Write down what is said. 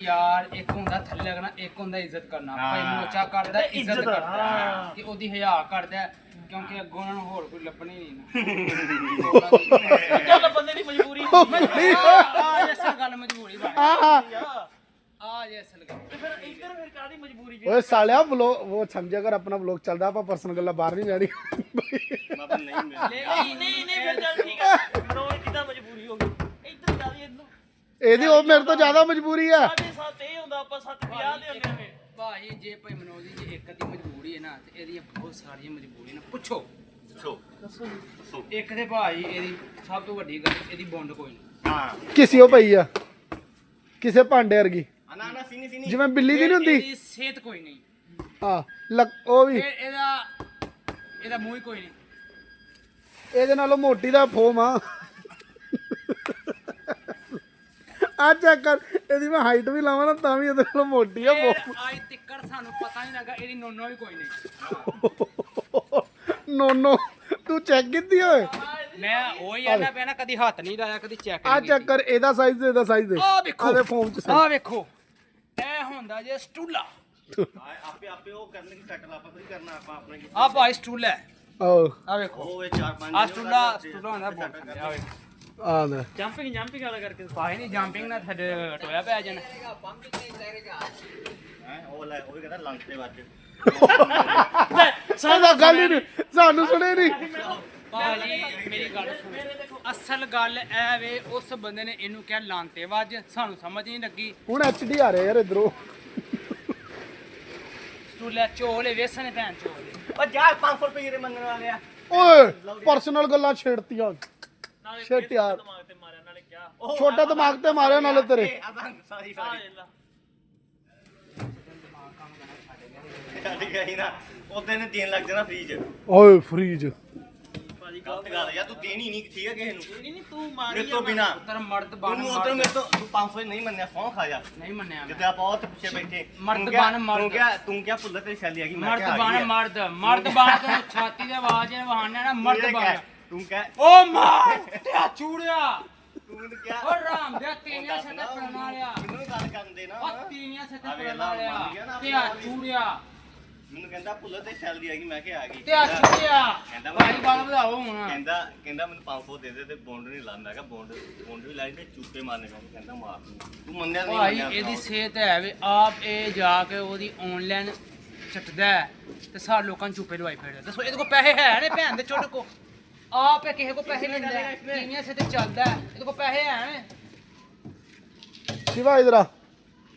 ਯਾਰ ਇੱਕ ਹੁੰਦਾ ਥੱਲੇ ਲੱਗਣਾ ਇੱਕ ਹੁੰਦਾ ਇੱਜ਼ਤ ਕਰਨਾ। ਭਾਈ। ਮੋਚਾ ਕਰਦਾ ਇੱਜ਼ਤ ਕਰਦਾ। ਕਿ ਉਹਦੀ ਹਿਆ ਕਰਦਾ ਕਿਉਂਕਿ ਅੱਗੋਂ ਉਹਨਾਂ ਨੂੰ ਹੋਰ ਕੋਈ ਲੱਭਣੀ ਨਹੀਂ। ਚੱਲ ਬੰਦੇ ਦੀ ਮਜਬੂਰੀ ਆ। ਜੇ ਅਸਲ ਗੱਲ ਮਜਬੂਰੀ ਬਣ ਆ ਆ ਆ ਜੇ ਅਸਲ ਗੱਲ। ਤੇ ਫਿਰ ਇੱਧਰ ਫਿਰ ਕਾਦੀ ਮਜਬੂਰੀ ਜੀ? ਓਏ ਸਾਲਿਆ ਵਲੋਗ ਉਹ ਸਮਝਿਆ ਕਰ ਆਪਣਾ ਵਲੋਗ ਚੱਲਦਾ ਆਪਾਂ ਪਰਸਨਲ ਗੱਲਾਂ ਬਾਹਰ ਨਹੀਂ ਜਾਣੀ ਬਾਬਾ ਨਹੀਂ ਨਹੀਂ ਨਹੀਂ ਨਹੀਂ ਫਿਰ ਚੱਲ ਠੀਕ ਹੈ ਕਰੋ ਕਿਦਾਂ ਮਜਬੂਰੀ ਹੋ ਗਈ ਇੱਧਰ ਕਾਦੀ ਇੱਧਰ ਇਹਦੀ ਉਹ ਮੇਰੇ ਤੋਂ ਜ਼ਿਆਦਾ ਮਜਬੂਰੀ ਆ। ਸਾਡੇ ਸਾਥ ਇਹ ਹੁੰਦਾ ਆਪਾਂ ਸੱਤ ਵਿਆਹ ਦੇ ਹੁੰਦੇ ਨੇ ਭਾਈ ਜੇ ਭਾਈ ਮਨੋਜ ਦੀ ਜੇ ਇੱਕ ਦੀ ਮਜਬੂਰੀ ਹੈ ਨਾ ਤੇ ਇਹਦੀਆਂ ਬਹੁਤ ਸਾਰੀਆਂ ਮਜਬੂਰੀਆਂ ਨੇ। ਪੁੱਛੋ। ਸੋ ਇੱਕ ਤੇ ਭਾਈ ਇਹਦੀ ਸਭ ਤੋਂ ਵੱਡੀ ਗੱਲ ਇਹਦੀ ਬੌਂਡ ਕੋਈ ਨਹੀਂ। ਹਾਂ। ਕਿਸੇ ਉਹ ਪਈ ਆ। ਕਿਸੇ ਭਾਂਡੇ ਵਰਗੀ। ਨਾ ਨਾ ਸੀਨੀ ਸੀਨੀ। ਜਿਵੇਂ ਬਿੱਲੀ ਦੀ ਨਹੀਂ ਹੁੰਦੀ? ਇਹਦੀ ਸਿਹਤ ਕੋਈ ਨਹੀਂ। ਆ ਉਹ ਵੀ। ਇਹਦਾ ਇਹਦਾ ਮੂੰਹ ਹੀ ਕੋਈ ਨਹੀਂ। ਇਹਦੇ ਨਾਲੋਂ ਮੋਟੀ ਦਾ ਫੋਮ ਆ। ਆ ਚੈੱਕ ਕਰ। ਇਹਦੀ ਮੈਂ ਹਾਈਟ ਵੀ ਲਾਵਾਂ ਨਾ ਤਾਂ ਵੀ ਇਹਦੇ ਨਾਲੋਂ ਮੋਟੀ ਆ ਫੋਮ ਅੱਜ ਤਿੱਕਰ ਸਾਨੂੰ ਪਤਾ ਨਹੀਂ ਲੱਗਾ ਇਹਦੀ ਨੋਨੋ ਵੀ ਕੋਈ ਨਹੀਂ। ਨੋ ਨੋ ਤੂੰ ਚੈੱਕ ਕੀਤੀ ਓਏ? ਮੈਂ ਉਹ ਹੀ ਆਣਾ ਪਿਆ ਨਾ ਕਦੀ ਹੱਥ ਨਹੀਂ ਲਾਇਆ ਕਦੀ ਚੈੱਕ ਆ ਚੈੱਕ ਕਰ ਇਹਦਾ ਸਾਈਜ਼ ਦੇ ਇਹਦਾ ਸਾਈਜ਼ ਦੇ। ਆ ਵੇਖੋ ਆਦੇ ਫੋਮ ਚ ਆ ਵੇਖੋ। ਇਹ ਹੁੰਦਾ ਜੇ ਸਟੂਲਾ। ਆਪੇ ਆਪੇ ਉਹ ਕਰਨੇ ਕੀ ਸੈਟਲ ਆਪਾਂ ਕੋਈ ਕਰਨਾ ਆਪਾਂ ਆਪਣੇ ਆ ਭਾਈ ਸਟੂਲਾ ਹੈ। ਆਹ। ਆ ਵੇਖੋ। ਉਹ ਇਹ ਚਾਰ ਪੰਜ ਆ ਸਟੂਲਾ ਸਟੂਲਾ ਹੁੰਦਾ ਬਹੁਤ ਆ ਵੇਖੋ। ਆ ਲੈ। ਜੰਪਿੰਗ ਜੰਪਿੰਗ ਵਾਲਾ ਕਰਕੇ ਭਾਈ ਨਹੀਂ ਜੰਪਿੰਗ ਨਾਲ ਥੱਲੇ ਟੋਇਆ ਪੈ ਜਾਣਾ। ਹੈਂ, ਉਹ ਲੈ ਉਹ ਵੀ ਕਹਿੰਦਾ ਲੰਚ ਤੇ ਵੱਜ। ਸਾਡਾ ਗੱਲ ਹੀ ਨਹੀਂ ਸਾਨੂੰ ਸੁਣੇ ਨਹੀਂ। ਭਾਜੀ ਮੇਰੀ ਗੱਲ ਸੁਣੋ। ਅਸਲ ਗੱਲ ਐ ਵੇ ਉਸ ਬੰਦੇ ਨੇ ਇਹਨੂੰ ਕਿਹਾ ਲਾਂਤੇ ਵੱਜ। ਸਾਨੂੰ ਸਮਝ ਨਹੀਂ ਲੱਗੀ। ਹੁਣ ਐਚਡੀ ਆ ਰਿਹਾ ਯਾਰ ਇਧਰੋਂ। ਸਟੂਲਾ ਝੋਲੇ ਵੇਸਣੇ ਭੈਣ ਝੋਲੇ ਉਹ ਜਾ 500 ਰੁਪਏ ਦੇ ਮੰਗਣ ਵਾਲੇ ਆ। ਓਏ ਪਰਸਨਲ ਗੱਲਾਂ ਛੇੜਤੀਆਂ। ਨਾਲੇ ਛੇਟ ਯਾਰ ਦਿਮਾਗ ਤੇ ਮਾਰਿਆ ਨਾਲੇ ਕਿਹਾ ਉਹ ਛੋਟਾ ਦਿਮਾਗ ਤੇ ਮਾਰਿਆ ਨਾਲੇ ਤੇਰੇ। ਆ ਬੰਦ ਸਾਰੀ ਆ ਸਾਰੀ ਲੈ ਲਾ ਛੱਡ ਗਿਆ ਸੀ ਨਾ। ਉਹਦੇ ਨੇ ਦੇਣ ਲੱਗ ਜਾਣਾ ਫ੍ਰੀ ਚ ਓਏ ਫਰੀਜ ਭਾਜੀ ਗਲਤ ਗੱਲ ਆ ਯਾਰ ਤੂੰ ਦੇਣੀ ਨਹੀਂ ਠੀਕ ਹੈ ਕਿਸੇ ਨੂੰ। ਨਹੀਂ ਨਹੀਂ ਤੂੰ ਮਾਰੀ ਮੇਰੇ ਤੋਂ ਬਿਨਾ। ਮਰਦ ਬਣ ਤੂੰ ਉਧਰ ਮੇਰੇ ਤੋਂ ਤੂੰ 500 ਨਹੀਂ ਮੰਨਿਆ ਸੌਂ ਖਾ ਜਾ। ਨਹੀਂ ਮੰਨਿਆ ਮੈਂ। ਜਿੱਤੇ ਆਪਾਂ ਉੱਥੇ ਪਿੱਛੇ ਬੈਠੇ। ਮਰਦ ਤੂੰ ਕਿਹਾ- ਬਣ ਮਰਦ। ਤੂੰ ਕਿਹਾ ਤੂੰ ਕਿਹਾ ਭੁੱਲ ਤੇ ਸ਼ੈਲੀ ਆ ਗਈ ਮੈਂ ਮਰਦ ਕਿਹਾ ਆ ਬਣ ਗਈ ਆ। ਮਰਦ। ਮਰਦ ਬਣ ਤੇ ਛਾਤੀ ਦੇ ਆਵਾਜ਼ ਵਹਾਣਾ ਨਾ ਮਰਦ ਇਹ ਬਣ। ਕਹਿ, ਤੂੰ ਕਹਿ ਓ ਮਾਰ ਤੇ ਚੂੜਿਆ ਤੂੰ ਕਿਹਾ ਓ ਰਾਮ ਦੇ ਤੀਨੀਆਂ ਸੱਤੇ ਪੜਨ ਵਾਲਿਆ ਮੈਨੂੰ ਗੱਲ ਕਰਨ ਦੇ ਨਾ। ਓ ਤੀਨੀਆਂ ਸੱਤੇ ਪੜਨ ਵਾਲਿਆ ਤੇ ਚੂੜਿਆ ਮੈਨੂੰ ਕਹਿੰਦਾ ਭੁੱਲ ਤੇ ਸ਼ੈਲੀ ਆ ਗਈ ਮੈਂ ਕਿਹਾ ਆ ਗਈ। ਤੇ ਆ ਚੂੜਿਆ ਕਹਿੰਦਾ ਭਾਈ ਗੱਲ ਵਧਾਓ ਹੁਣ। ਕਹਿੰਦਾ ਕਹਿੰਦਾ ਮੈਨੂੰ 500 ਦੇ ਦੇ ਤੇ ਬੌਂਡ ਨਹੀਂ ਲਾ ਮੈਂ ਕਿਹਾ ਬੌਂਡ ਬੌਂਡ ਵੀ ਲਾਈ ਤੇ ਚੂਪੇ ਮਾਰਨੇ ਪੈਣੇ। ਕਹਿੰਦਾ ਮਾਰ ਤੂੰ ਮੰਨਿਆ ਨਹੀਂ ਭਾਈ ਇਹਦੀ ਸਿਹਤ ਹੈ ਵੇ ਆਪ ਇਹ ਜਾ ਕੇ ਉਹਦੀ ਆਨਲਾਈਨ ਛੱਟਦਾ ਤੇ ਸਾਰੇ ਲੋਕਾਂ ਨੂੰ ਚੁੱਪੇ ਲਵਾਈ ਫਿਰਦਾ ਦੱਸੋ ਇਹਦੇ ਕੋਲ ਪੈਸੇ ਹੈ ਨੇ ਭੈਣ ਦੇ ਚੁੱਟ ਕੋ ਆਪ ਇਹ ਕਿਸੇ ਕੋ ਪੈਸੇ ਲੈਂਦਾ ਹੈ। ਤੀਵੀਆਂ ਸੇ ਤੇ ਚੱਲਦਾ ਇਹਦੇ ਕੋਲ ਪੈਸੇ ਹੈ। ਨੇ ਸ਼ਿਵਾ ਇਧਰ ਆ।